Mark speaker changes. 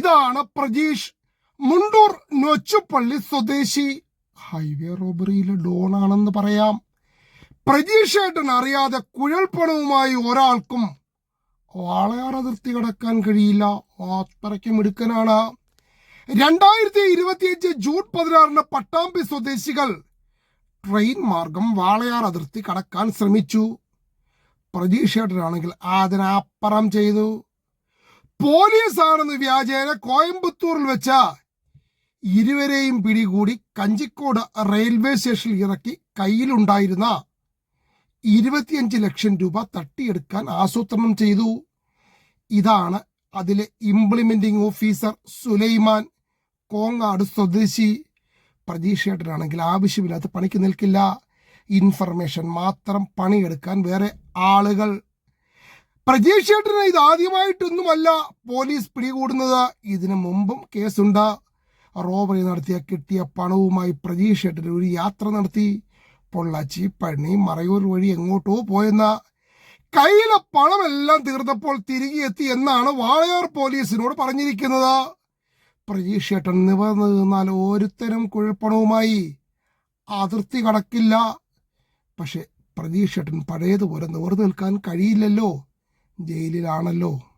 Speaker 1: ഇതാണ് പ്രജീഷ്. മുണ്ടൂർ നൊച്ചുപള്ളി സ്വദേശി. ഹൈവേ റോബറിയിലെ ഡോണാണെന്ന് പറയാം. പ്രജീഷ് ഏട്ടൻ അറിയാതെ കുഴൽപ്പണവുമായി ഒരാൾക്കും വാളയാർ അതിർത്തി കടക്കാൻ കഴിയില്ല. അത്രയ്ക്ക് മിടുക്കനാണ്. രണ്ടായിരത്തി ഇരുപത്തിയഞ്ച് ജൂൺ പതിനാറിന് പട്ടാമ്പി സ്വദേശികൾ ട്രെയിൻ മാർഗം വാളയാർ അതിർത്തി കടക്കാൻ ശ്രമിച്ചു. പ്രതീക്ഷേട്ടനാണെങ്കിൽ അതിനപ്പുറം ചെയ്തു. പോലീസ് ആണെന്ന് വ്യാജേന കോയമ്പത്തൂരിൽ വെച്ച ഇരുവരെയും പിടികൂടി കഞ്ചിക്കോട് റെയിൽവേ സ്റ്റേഷനിൽ ഇറക്കി കയ്യിലുണ്ടായിരുന്ന ഇരുപത്തിയഞ്ച് ലക്ഷം രൂപ തട്ടിയെടുക്കാൻ ആസൂത്രണം ചെയ്തു. ഇതാണ് അതിലെ ഇംപ്ലിമെന്റിംഗ് ഓഫീസർ സുലൈമാൻ കോങ്ങാട് സ്വദേശി. പ്രതീക്ഷയായിട്ടാണെങ്കിൽ ആവശ്യമില്ലാത്ത പണിക്ക് നിൽക്കില്ല. ഇൻഫർമേഷൻ മാത്രം പണിയെടുക്കാൻ വേറെ ആളുകൾ പ്രതീക്ഷേട്ടന് ഇത് ആദ്യമായിട്ടൊന്നുമല്ല പോലീസ് പിടികൂടുന്നത്. ഇതിനു മുമ്പും കേസുണ്ട്. റോബറി നടത്തിയ കിട്ടിയ പണവുമായി പ്രജീഷേട്ടൻ ഒരു യാത്ര നടത്തി. പൊള്ളാച്ചി പഴനി മറയൂർ വഴി എങ്ങോട്ടോ പോയെന്ന. കയ്യിലെ പണമെല്ലാം തീർന്നപ്പോൾ തിരികെ എത്തി എന്നാണ് വാളയാർ പോലീസിനോട് പറഞ്ഞിരിക്കുന്നത്. പ്രജീഷേട്ടൻ നിവർന്നു നിന്നാൽ ഒരുത്തരും കുഴൽപ്പണവുമായി. അതിർത്തി കടക്കില്ല. പക്ഷെ പ്രതീക്ഷേട്ടൻ പഴയതുപോലെ നിവർന്നു നിൽക്കാൻ കഴിയില്ലല്ലോ. ജയിലിലാണല്ലോ.